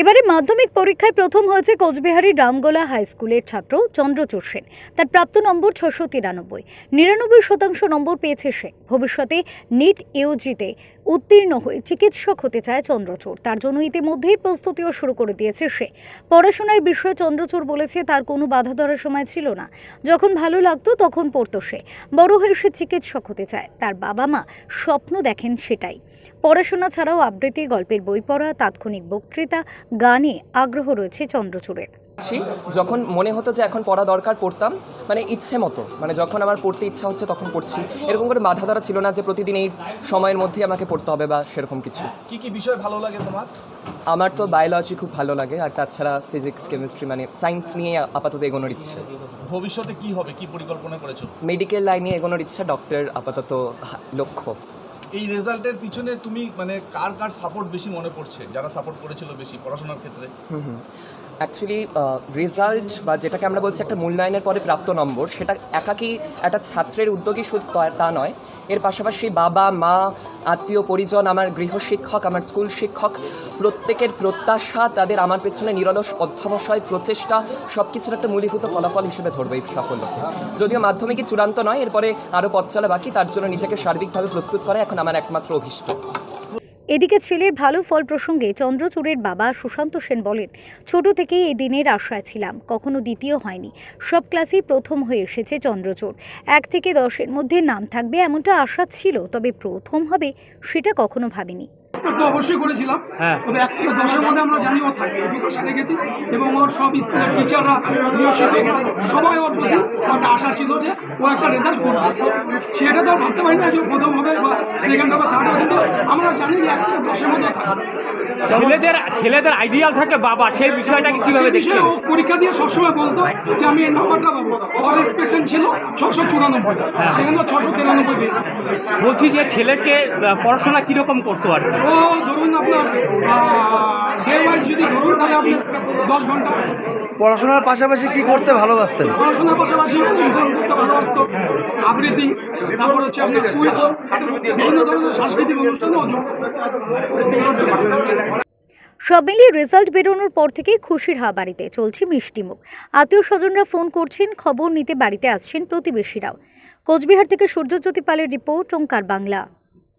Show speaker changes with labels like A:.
A: এবারে মাধ্যমিক পরীক্ষায় প্রথম হয়েছে কোচবিহারের রামগোলা হাই স্কুলের ছাত্র চন্দ্রচূড় সেন। তার প্রাপ্ত নম্বর ছশো তিরানব্বই। নিরানব্বই শতাংশ নম্বর পেয়েছে সে। ভবিষ্যতে নিট ইউজিতে উত্তীর্ণ হয়ে চিকিৎসক হতে চায় চন্দ্রচূড়। তার জন্য ইতিমধ্যেই প্রস্তুতিও শুরু করে দিয়েছে সে। পড়াশোনার বিষয়ে চন্দ্রচূড় বলেছে, তার কোনো বাধা ধরার সময় ছিল না। যখন ভালো লাগতো, তখন পড়তো সে। বড় হয়ে সে চিকিৎসক হতে চায়। তার বাবা মা স্বপ্ন দেখেন সেটাই। পড়াশোনা ছাড়াও আবৃত্তি, গল্পের বই পড়া, তাৎক্ষণিক বক্তৃতা, গানে আগ্রহ রয়েছে চন্দ্রচূড়ের।
B: যখন মনে হতো যে এখন পড়া দরকার পড়তাম। মানে ইচ্ছে মতো। মানে যখন আমার পড়তে ইচ্ছা হচ্ছে তখন পড়ছি। এরকম করে বাধা ধরা ছিল না যে প্রতিদিন এই সময়ের মধ্যেই আমাকে পড়তে হবে বা সেরকম কিছু।
C: কি কি বিষয় ভালো লাগে তোমার?
B: আমার তো বায়োলজি খুব ভালো লাগে। আর তাছাড়া ফিজিক্স কেমিস্ট্রি মানে সায়েন্স নিয়ে আপাতত এগোনোর ইচ্ছে।
C: ভবিষ্যতে কি হবে? কি পরিকল্পনা করেছ?
B: মেডিকেল লাইনে এগোনোর ইচ্ছা ডক্টর আপাতত লক্ষ্য।
C: এই রেজাল্টের পিছনে তুমি মানে কার কার সাপোর্ট বেশি মনে পড়ছে? যারা সাপোর্ট করেছিল বেশি পড়াশোনার ক্ষেত্রে?
B: অ্যাকচুয়ালি রেজাল্ট বা যেটাকে আমরা বলছি একটা মূল্যায়নের পরে প্রাপ্ত নম্বর, সেটা একাকি একটা ছাত্রের উদ্যোগী শুধু তা নয়। এর পাশাপাশি বাবা, মা, আত্মীয়, পরিজন, আমার গৃহশিক্ষক, আমার স্কুল শিক্ষক, প্রত্যেকের প্রত্যাশা তাদের আমার পেছনে নিরলস অধ্যবসায়, প্রচেষ্টা সব কিছুর একটা মূলীভূত ফলাফল হিসেবে ধরবো এই সাফল্যকে। যদিও মাধ্যমিকই চূড়ান্ত নয়, এরপরে আরও পথ চলা বাকি, তার জন্য নিজেকে সার্বিকভাবে প্রস্তুত করা এখন আমার একমাত্র অভিষ্ট।
A: এদিকে ছেলের ভালো ফল প্রসঙ্গে চন্দ্রচূড়ের বাবা সুশান্ত সেন বলেন, ছোট থেকেই এই দিনের আশায় ছিলাম, কখনো দ্বিতীয় হয়নি। সব ক্লাসেই প্রথম হয়ে এসেছে চন্দ্রচূড়। এক থেকে দশের মধ্যে নাম থাকবে এমনটা আশা ছিল, তবে প্রথম হবে সেটা কখনো ভাবিনি।
D: তো অবশ্যই করেছিলাম।
E: হ্যাঁ।
D: তবে এক থেকে দশের মধ্যে আমরা জানি ও এবং ওর সব স্কুলের টিচাররা সবাই ওর প্রতি একটা আশা ছিল যে ও একটা রেজাল্ট করবে। সেটা তো ভাবতে পারি না যে প্রথম হবে বা সেকেন্ড হবে থার্ড হবে কিন্তু আমরা জানি যে এক থেকে দশের মধ্যে
E: ছেলেদের ছেলেদের আইডিয়াল থাকে বাবা সেই বিষয়টাকে কীভাবে দেখছেন?
D: ও পরীক্ষা দিয়ে সবসময় বলতো যে আমি এই নাম্বারটা পাবো। ওর এক্সপেকশন ছিল ছশো চুরানব্বই। সেখানে ছশো তিরানব্বই পেয়েছে।
E: বলছি যে ছেলেকে পড়াশোনা কীরকম করতো আর কি?
D: ও ধরুন আপনার ডে ওয়াইজ যদি ধরুন তাহলে আপনি দশ ঘণ্টা
F: পড়াশোনার পাশাপাশি কি করতে ভালোবাসতেন?
D: পড়াশোনার পাশাপাশি করতে ভালোবাসত। আবৃত্তি তারপর হচ্ছে আপনার কুইজ বিভিন্ন ধরনের সাংস্কৃতিক অনুষ্ঠানে যোগ
A: সব মিলিয়ে রেজাল্ট বেরোনোর পর থেকেই খুশির হাওয়া বাড়িতে চলছে মিষ্টিমুখ আত্মীয় স্বজনরা ফোন করছেন খবর নিতে বাড়িতে আসছেন প্রতিবেশীরাও। কোচবিহার থেকে সূর্যজ্যোতি পালের রিপোর্ট ওঙ্কার বাংলা।